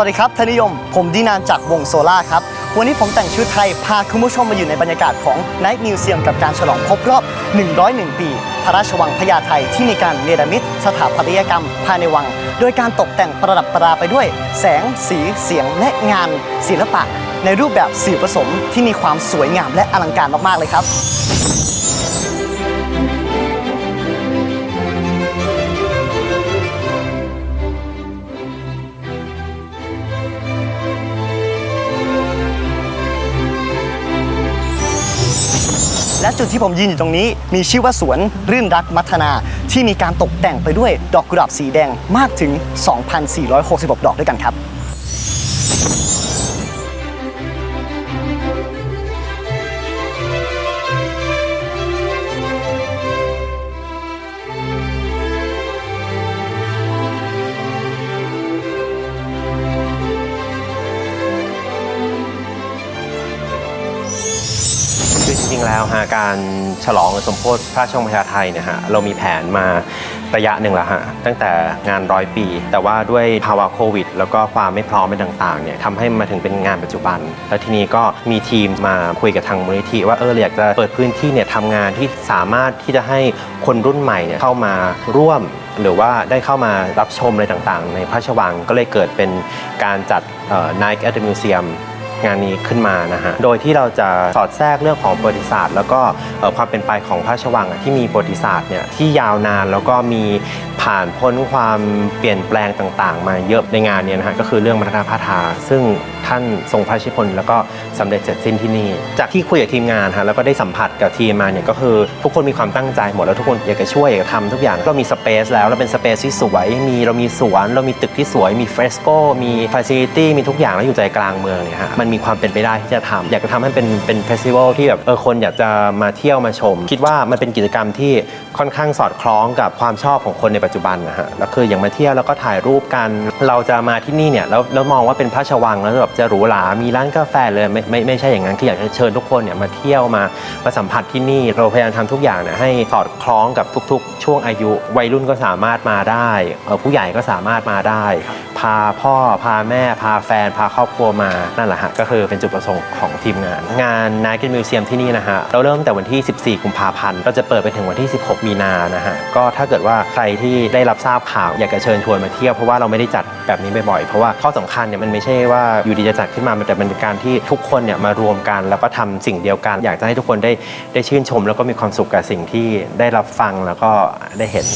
วัสดีครับทานิยม ผมดีนานจากวงโซล่าครับ วันนี้ผมแต่งชุดไทย พาคุณผู้ชมมาอยู่ในบรรยากาศของ Night Museum กับการฉลองครบรอบ 101 ปี พระราชวังพญาไทที่มีการเนรมิตสถาปัตยกรรมภายในวัง โดยการตกแต่งประดับประดาไปด้วย แสง สีเสียงและงาน ศิลปะ ในรูปแบบสื่อผสมที่มีความสวยงามและอลังการมากๆเลยครับ และจุดที่ผมยืนอยู่ตรงนี้ มีชื่อว่าสวนรื่นรักมัทนา ที่มีการตกแต่งไปด้วยดอกกุหลาบสีแดงมากถึง 2,466 ดอกด้วยกันครับ แล้วฮะการฉลองสมโพธิพระชงพญาไทเนี่ยฮะเรามีแผนมาระยะหนึ่งแล้วฮะตั้งแต่งานร้อยปี แต่ว่าด้วยภาวะโควิด แล้วก็ความไม่พร้อมเป็นต่างๆเนี่ยทำให้มาถึงเป็นงานปัจจุบัน แล้วทีนี้ก็มีทีมมาคุยกับทางมูลนิธิว่าเอออยากจะเปิดพื้นที่เนี่ยทำงานที่สามารถที่จะให้คนรุ่นใหม่เนี่ยเข้ามาร่วมหรือว่าได้เข้ามารับชมอะไรต่างๆ ในพระราชวังก็เลยเกิดเป็นการจัด Night at the Museum งานนี้ขึ้นมานะฮะ โดยที่เราจะสอดแทรกเรื่องของประวัติศาสตร์ แล้วก็ความเป็นไปของพระราชวังที่มีประวัติศาสตร์เนี่ยที่ยาวนานแล้วก็มีผ่านพ้นความเปลี่ยนแปลงต่าง ๆ มาเยอะในงานเนี่ยนะฮะก็คือเรื่องมัทนาพาทาซึ่ง ท่านทรงพระราชนิพนธ์แล้วก็สำเร็จเสร็จสิ้นที่นี่ จากที่คุยกับทีมงานฮะแล้วก็ได้สัมผัสกับทีมมาเนี่ยก็คือทุกคนมีความตั้งใจหมดแล้วทุกคนอยากจะช่วยอยากจะทำทุกอย่างเรามีสเปซแล้วเราเป็นสเปซที่สวยมีเรามีสวนเรามีตึกที่สวย มีเฟรสโกมีฟ a ซิลิตี้มีทุกอย่างแล้วอยู่ใจกลางเมืองเนี่ยฮะมันมีความเป็นไปได้ที่จะทำอยากจะทำให้เป็นเป็นเฟสติวัลที่แบบเออคนอยากจะมาเที่ยวมาชม คิดว่ามันเป็นกิจกรรมที่ค่อนข้างสอดคล้องกับความชอบของคนในปัจจุบันนะฮะแล้วคืออย่างมาเที่ยวแล้วก็ถ่ายรูปกัน เราจะมาที่นี่เนี่ยแล้วแล้วมองว่าเป็นพระราชวังแล้วแบบจะหรูหรา มีร้านกาแฟเลยไม่ไม่ไม่ใช่อย่างนั้นคืออยากจะเชิญทุกคนเนี่ยมาเที่ยวมามาสัมผัสที่นี่ เราพยายามทำทุกอย่างเนี่ยให้สอดคล้องกับทุกๆ ช่วงอายุ วัยรุ่นก็สามารถมาได้เอ่อผู้ใหญ่ก็สามารถมาได้พาพ่อพาแม่พาแฟน พาครอบครัวมานั่นแหละฮะก็คือเป็นจุดประสงค์ของทีมงาน งาน Night at Museum ที่นี่นะฮะเราเริ่มแต่วันที่ 14 กุมภาพันธ์ก็จะเปิดไปถึงวันที่ 16 มีนานะฮะก็ถ้าเกิดว่าใครที่ได้รับทราบข่าวอยากจะเชิญชวนมาเที่ยวเพราะว่าเราไม่ได้จัดแบบนี้บ่อยๆเพราะว่าข้อสำคัญเนี่ยมันไม่ใช่ว่าอยู่ดีจะจัดขึ้นมาแต่มันเป็นการที่ทุกคนเนี่ยมารวมกันแล้วก็ทำสิ่งเดียวกัน อยากจะให้ทุกคนได้ได้ชื่นชม แล้วก็มีความสุขกับสิ่งที่ได้รับฟังแล้วก็ได้เห็น